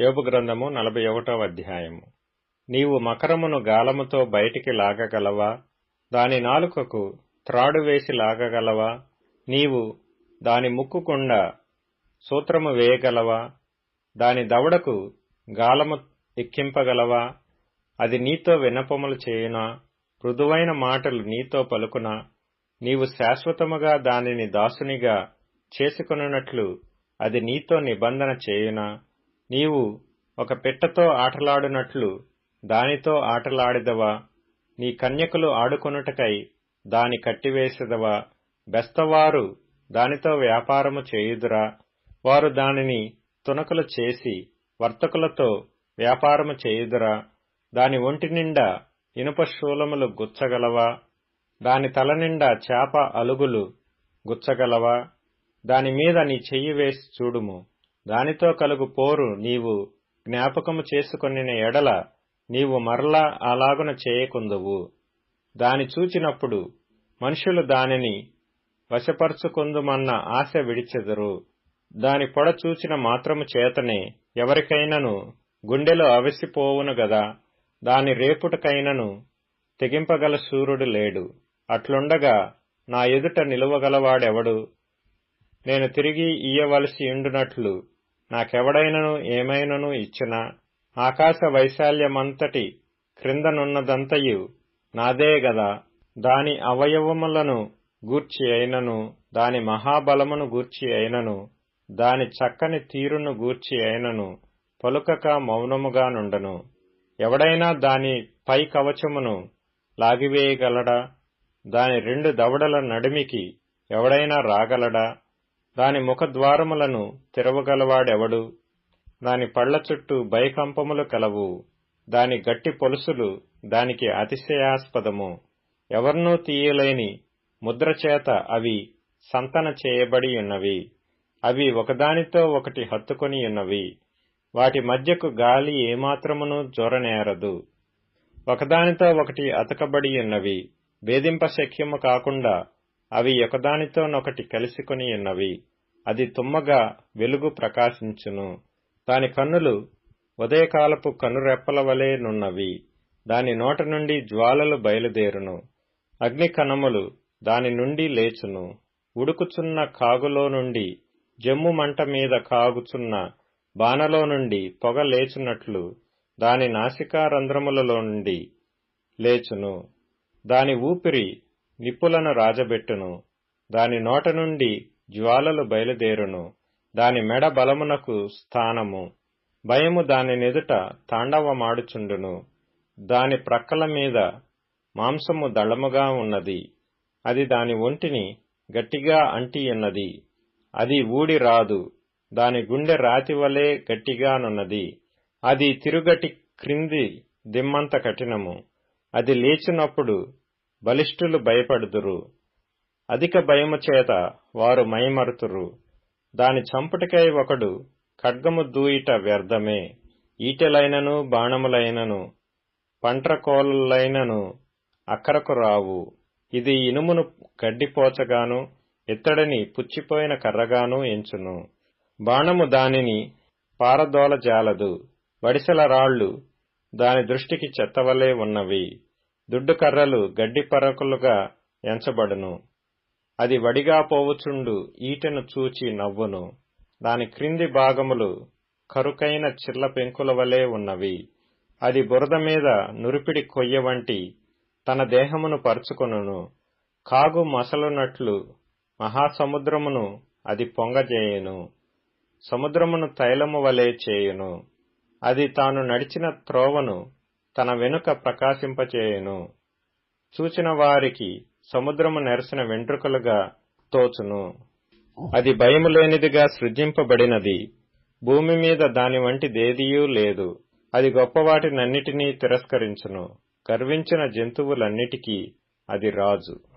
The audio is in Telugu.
యోబు గ్రంథము నలభై ఒకటవ అధ్యాయము. నీవు మకరమును గాలముతో బయటికి లాగగలవా? దాని నాలుకకు త్రాడు వేసి లాగగలవా? నీవు దాని ముక్కుకుండా సూత్రము వేయగలవా? దాని దవడకు గాలము ఎక్కింపగలవా? అది నీతో విన్నపములు చేయునా? మృదువైన మాటలు నీతో పలుకునా? నీవు శాశ్వతముగా దానిని దాసునిగా చేసుకునున్నట్లు అది నీతో నిబంధన చేయునా? నీవు ఒక పిట్టతో ఆటలాడునట్లు దానితో ఆటలాడిదవా? నీ కన్యకులు ఆడుకొనుటకై దాని కట్టివేసెదవా? బెస్తవారు దానితో వ్యాపారము చేయుదురా. వారు దానిని తునకలు చేసి వర్తకులతో వ్యాపారము చేయుదురా. దాని ఒంటి నిండా ఇనుప శూలములు గుచ్చగలవా? దాని తల నిండా చేప అలుగులు గుచ్చగలవా? దాని మీద నీ చెయ్యి వేసి చూడుము. దానితో కలుగు పోరు నీవు జ్ఞాపకము చేసుకొనిన ఎడల నీవు మరలా అలాగున చేయకుందువు. దాని చూచినప్పుడు మనుషులు దానిని వశపరుచుకుందుమన్న ఆశ విడిచెదరు. దాని పొడ చూచిన మాత్రము చేతనే ఎవరికైనను గుండెలో అవిసిపోవును గదా దాని రేపుటకైనను తెగింపగల సూర్యుడు లేడు. అట్లుండగా నా ఎదుట నిలువగలవాడెవడు? నేను తిరిగి ఇయ్యవలసి ఉండునట్లు నాకెవడైనను ఏమైనను ఇచ్చిన ఆకాశ వైశాల్యమంతటి క్రిందనున్నదంతయు నాదే గదా. దాని అవయవములను గూర్చి అయినను దాని మహాబలమును గూర్చి అయినను దాని చక్కని తీరును గూర్చి అయినను పలుకక మౌనముగా నుండను. ఎవడైనా దాని పై కవచమును లాగివేయగలడా? దాని రెండు దవడల నడిమికి ఎవడైనా రాగలడా? దాని ముఖద్వారములను తెరవగలవాడెవడు? దాని పళ్ళ చుట్టూ భయకంపములు కలవు. దాని గట్టి పొలుసులు దానికి అతిశయాస్పదము. ఎవర్నూ తీయలేని ముద్రచేత అవి సంతన చేయబడి ఉన్నవి అవి ఒకదానితో ఒకటి హత్తుకొని ఉన్నవి వాటి మధ్యకు గాలి ఏమాత్రమును జొరనేరదు. ఒకదానితో ఒకటి అతకబడి ఉన్నవి వేధింప శక్యము కాకుండా అవి ఒకదానితోనొకటి కలిసికొని ఉన్నవి. అది తుమ్మగా వెలుగు ప్రకాశించును. దాని కన్నులు ఉదయకాలపు కనురెప్పల వలె నున్నవి. దాని నోట నుండి జ్వాలలు బయలుదేరును. అగ్ని కణములు దాని నుండి లేచును. ఉడుకుచున్న కాగులో నుండి జమ్ము మంట మీద కాగుచున్న బాణలో నుండి పొగ లేచున్నట్లు దాని నాసికా రంధ్రములలో నుండి లేచును. దాని ఊపిరి నిప్పులను రాజబెట్టును. దాని నోట నుండి జ్వాలలు బయలుదేరును. దాని మెడ బలమునకు స్థానము. భయము దాని నెదుట తాండవమాడుచుండును. దాని ప్రక్కల మీద మాంసము దళముగా ఉన్నది. అది దాని ఒంటిని గట్టిగా అంటియున్నది. అది ఊడి రాదు. దాని గుండె రాతి వలె గట్టిగానున్నది. అది తిరుగటి క్రింది దిమ్మంత కఠినము. అది లేచినప్పుడు బలిష్ఠులు భయపడుదురు. అధిక భయము చేత వారు మైమరుతురు. దాని చంపుటకై ఒకడు ఖడ్గము దూయిట వ్యర్థమే. ఈటెలైనను బాణములైనను పంట్రకోలైనను అక్కరకు రావు. ఇది ఇనుమును గడ్డిపోచగాను ఇత్తడిని పుచ్చిపోయిన కర్రగాను ఎంచును. బాణము దానిని పారదోల జాలదు వడిసెల రాళ్ళు దాని దృష్టికి చెత్తవలే ఉన్నవి. దుడ్డు కర్రలు గడ్డి పరకులుగా ఎంచబడును. అది వడిగా పోవుచుండు ఈటెను చూచి నవ్వును. దాని క్రింది భాగములు కరుకైన చిల్ల పెంకుల వలె ఉన్నవి. అది బురద మీద నురిపిడి కొయ్య వంటి తన దేహమును పరుచుకొనును. కాగు మసలునట్లు మహాసముద్రమును అది పొంగజేయును. సముద్రమును తైలము వలె చేయును. అది తాను నడిచిన త్రోవను తన వెనుక ప్రకాశింపచేయును. చూచిన వారికి సముద్రము నెరసిన వెంట్రుకలుగా తోచును. అది భయము లేనిదిగా సృజింపబడినది. భూమి మీద దాని వంటిదేదియూ లేదు. అది గొప్పవాటినన్నిటినీ తిరస్కరించును. గర్వించిన జంతువులన్నిటికీ అది రాజు.